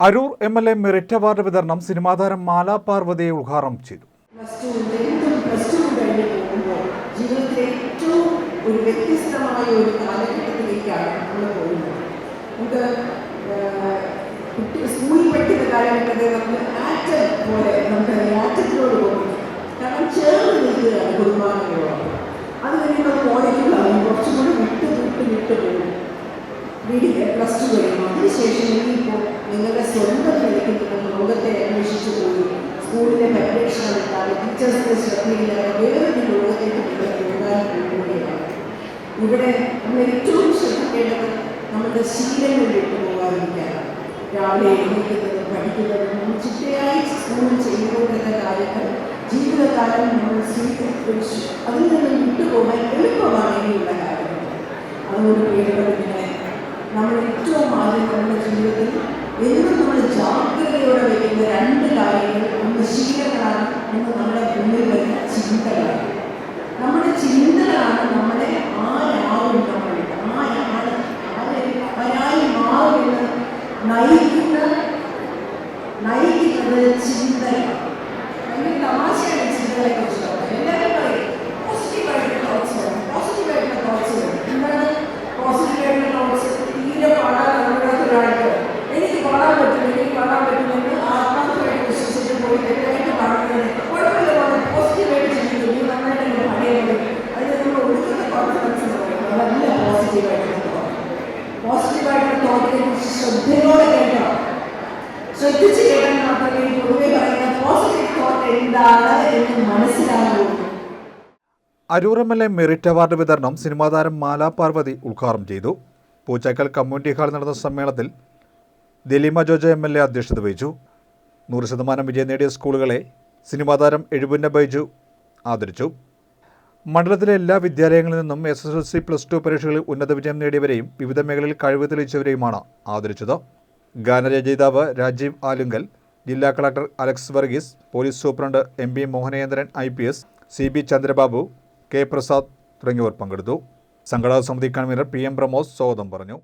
Aroor M L A merit award വിതരണം സിനിമാതാരം മാലാ പാർവതിയെ ഉദ്ഘാടനം ചെയ്തു. ഒരു ഒരു കുട്ടി സ്കൂളിൽ പഠിക്കുന്ന പോലെ നമുക്ക് ആറ്റത്തിനോട് പോകുന്നു കാരണം ചേർന്ന് നിൽക്കുകയാണ് കുടുംബാംഗങ്ങളോട് അത് കഴിയുമ്പോൾ കോളേജിലാവും കുറച്ചും ടീച്ചേഴ്സിന്റെ ശ്രദ്ധയില്ലാതെ വേറൊരു ലോകത്തേക്ക് നിങ്ങൾ ഇവിടെ നമ്മൾ ഏറ്റവും ശ്രദ്ധിക്കേണ്ടത് നമ്മുടെ ശീലങ്ങൾ വിട്ടുപോകാതിരിക്കാനാണ് രാവിലെ എഴുന്നേൽക്കുന്നതും പഠിക്കുന്നതും നമ്മൾ ചിട്ടയായി സ്കൂളിൽ ചെയ്തുകൊണ്ടിരുന്ന കാര്യങ്ങൾ ജീവിതകാലം നമ്മൾ സ്വീകരിച്ചു അതിൽ നിന്ന് വിട്ടുപോകാൻ എളുപ്പമാണ് ഇനിയുള്ള കാര്യങ്ങൾ. അതുകൊണ്ട് പ്രിയപ്പെട്ടതിനെ നമ്മൾ ഏറ്റവും ആദ്യം നമ്മുടെ ജീവിതത്തിൽ എന്നും നമ്മൾ വരുന്ന രണ്ട് കാര്യങ്ങൾ ഒന്ന് ശീലങ്ങളാണ് എന്ന് നമ്മുടെ മുന്നിൽ വരുന്ന ചിന്തകളാണ്. നമ്മുടെ ചിന്തകളാണ് നമ്മളെ ആരാകും നമ്മൾ ആരാണ് ആരെ- ആരായി മാറുമെന്ന് നയിക്കുന്ന നയിക്കുന്നത് ചിന്തയാണ് അല്ലെങ്കിൽ തമാശയാണ് ചിന്തകളെ കുറിച്ച് പറയുന്ന പോസിറ്റീവ് മെറിറ്റ് അവാർഡ് വിതരണം സിനിമാ താരം മാലാ പാർവതി ഉദ്ഘാടനം ചെയ്തു. പൂച്ചക്കൽ കമ്മ്യൂണിറ്റി ഹാളിൽ നടന്ന സമ്മേളനത്തിൽ Daleema Jojo M L A അധ്യക്ഷത വഹിച്ചു. നൂറ് ശതമാനം വിജയം നേടിയ സ്കൂളുകളെ സിനിമാതാരം എഴുപുന്ന ബൈജു ആദരിച്ചു. മണ്ഡലത്തിലെ എല്ലാ വിദ്യാലയങ്ങളിൽ നിന്നും S S L C plus two പരീക്ഷകളിൽ ഉന്നത വിജയം നേടിയവരെയും വിവിധ മേഖലയിൽ കഴിവ് തെളിയിച്ചവരെയുമാണ് ആദരിച്ചത്. ഗാനരചയിതാവ് രാജീവ് ആലുങ്കൽ ജില്ലാ collector Alex Varghese police superintendent M P Mohanendran I P S C B Chandrababu K Prasad തുടങ്ങിയവർ പങ്കെടുത്തു. സംഘടനാ സമിതി കൺവീനർ പി എം പ്രമോദ് സ്വാഗതം പറഞ്ഞു.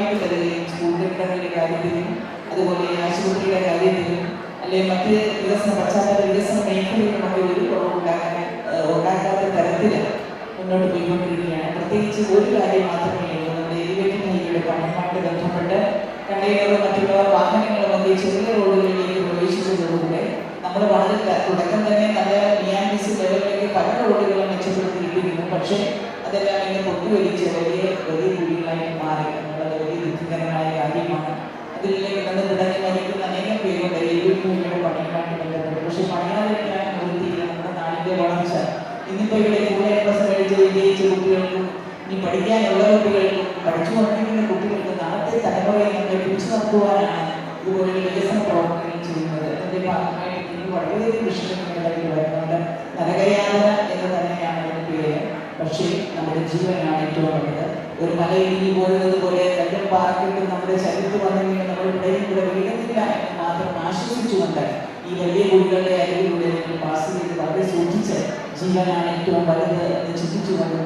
കൃത്യമായിട്ട് കരുതുകയും സ്കൂൾ കെട്ടിടങ്ങളുടെ കാര്യത്തിലും അതുപോലെ ആശുപത്രിയുടെ കാര്യത്തിലും അല്ലെങ്കിൽ മറ്റ് വികസന പശ്ചാത്തല വികസന മേഖലയിലുമൊക്കെ ഒരു കുറവുണ്ടാക്കാൻ ഏഹ്, ഉണ്ടാക്കാത്ത തരത്തിൽ മുന്നോട്ട് പോയിക്കൊണ്ടിരിക്കുകയാണ്. പ്രത്യേകിച്ച് ഒരു കാര്യം മാത്രമേ ഉള്ളൂ. നമ്മുടെ എലിവേറ്റർ ഹൈവേയുടെ പണമായിട്ട് ബന്ധപ്പെട്ട് കണ്ടെയ്നറും മറ്റുള്ള വാഹനങ്ങളും ഒക്കെ ചെറിയ റോഡുകളിലേക്ക് പ്രവേശിച്ചതോടുകൂടെ നമ്മൾ വളരെ തുടക്കം തന്നെ നല്ല സി ലെവലിലേക്ക് പല റോഡുകളും മെച്ചപ്പെടുത്തിയിരിക്കുന്നു. പക്ഷേ അതെല്ലാം ഇങ്ങനെ പൊട്ടുവലിച്ച് വലിയ വലിയ കുഴികളായി മാറി. അത് വലിയ ദുഃഖകരമായ കാര്യമാണ്. അതിലേക്ക് നിന്ന് പിടഞ്ഞ് മരിക്കുന്ന അനേകം പേരുണ്ട്. എഴുപത്തിമൂന്നിയുടെ പണിയുമായിട്ട് ബന്ധപ്പെട്ട് പക്ഷേ പണിയാതിരിക്കാൻ നിർത്തിയില്ല നമ്മുടെ നാടിന്റെ വളർച്ച. ഇന്നിപ്പോ ഇവിടെ കൂടെ പ്രസം കഴിച്ച് വിജയിച്ച കുട്ടികൾക്കും ഇനി പഠിക്കാനുള്ള കുട്ടികൾക്കും പഠിച്ചു കൊണ്ടിരിക്കുന്ന കുട്ടികൾക്ക് നാളത്തെ തലമുറയെ നമ്മൾ പിടിച്ചു നിർത്തുവാനാണ് ഇതുപോലെ വികസന പ്രവർത്തനങ്ങൾ ചെയ്യുന്നത്. അതിന്റെ എനിക്ക് വളരെയധികം വിഷയങ്ങളിലേക്ക് വരുന്നുണ്ട് നരകയാതന പക്ഷേ നമ്മുടെ ജീവനാണ് ഏറ്റവും വലുത് ഒരു മലയിടിഞ്ഞു പോയത് പോലെ കല്ലും പാർക്കിട്ട് നമ്മുടെ ശരീരത്ത് വന്നെങ്കിൽ നമ്മൾ ഇവിടെയും കൂടെ വീഴുന്നില്ല എന്ന് മാത്രം ആശ്വസിച്ചുകൊണ്ട് ഈ വലിയ കുട്ടികളുടെ അരികിലൂടെ പാസ് ചെയ്ത് വളരെ സൂക്ഷിച്ച് ജീവനാണ് ഏറ്റവും വലുത് എന്ന് ചിന്തിച്ചുകൊണ്ട്